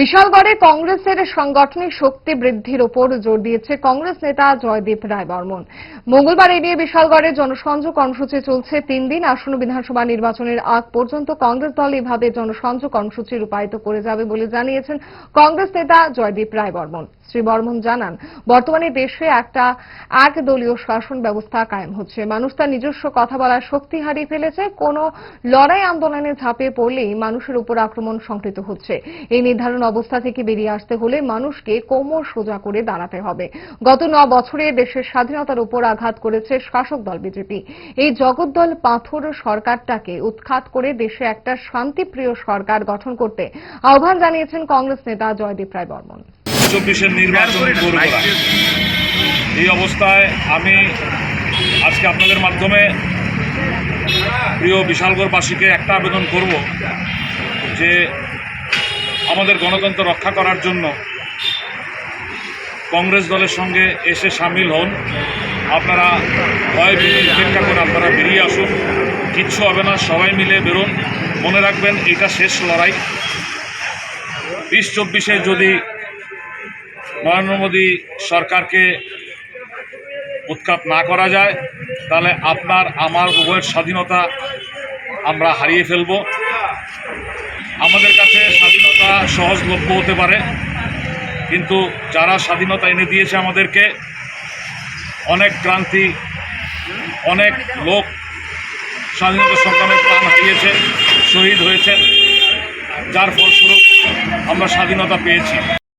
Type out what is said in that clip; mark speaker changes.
Speaker 1: বিশালগড়ে কংগ্রেসের সাংগঠনিক শক্তি বৃদ্ধির ওপর জোর দিয়েছে কংগ্রেস নেতা জয়দীপ রায় বর্মন মঙ্গলবার এ নিয়ে বিশালগড়ে জনসংযোগ কর্মসূচি চলছে তিন দিন। আসন্ন বিধানসভা নির্বাচনের আগ পর্যন্ত কংগ্রেস দল এভাবে জনসংযোগ কর্মসূচি রূপায়িত করে যাবে বলে জানিয়েছেন কংগ্রেস নেতা জয়দীপ রায় বর্মন শ্রী বর্মন জানান, বর্তমানে দেশে একটা এক দলীয় শাসন ব্যবস্থা কায়েম হচ্ছে। মানুষ তার নিজস্ব কথা বলার শক্তি হারিয়ে ফেলেছে। কোনো লড়াই আন্দোলনে ঝাঁপিয়ে পড়লেই মানুষের উপর আক্রমণ সংকৃত হচ্ছে। এই নির্ধারণ অবস্থা থেকে বেরিয়ে আসতে হলে মানুষকে কোমর সোজা করে দাঁড়াতে হবে। গত ন বছরে দেশের স্বাধীনতার উপর আঘাত করেছে শাসক দল বিজেপি। এই জগদ্দল পাথর সরকারটাকে উৎখাত করে দেশে একটা শান্তিপ্রিয় সরকার গঠন করতে আহ্বান জানিয়েছেন কংগ্রেস নেতা জয়দীপ রায় বর্মন।
Speaker 2: চব্বিশের নির্বাচন করব না। এই অবস্থায় আমি আজকে আপনাদের মাধ্যমে প্রিয় বিশালগড়বাসীকে একটা আবেদন করব যে আমাদের গণতন্ত্র রক্ষা করার জন্য কংগ্রেস দলের সঙ্গে এসে সামিল হন। আপনারা ভয় উপেক্ষা করে আপনারা বেরিয়ে আসুন। কিচ্ছু হবে না সবাই মিলে বেরোন। মনে রাখবেন এটা শেষ লড়াই। বিশ চব্বিশে যদি নরেন্দ্র মোদী সরকারকে উৎখাত না করা যায়, তাহলে আপনার, আমার উভয়ের স্বাধীনতা আমরা হারিয়ে ফেলব। আমাদের কাছে স্বাধীনতা সহজলভ্য হতে পারে, কিন্তু যারা স্বাধীনতা এনে দিয়েছে আমাদেরকে, অনেক ক্রান্তি, অনেক লোক স্বাধীনতা সংগ্রামে প্রাণ হারিয়েছে, শহীদ হয়েছে। যার ফলস্বরূপ আমরা স্বাধীনতা পেয়েছি।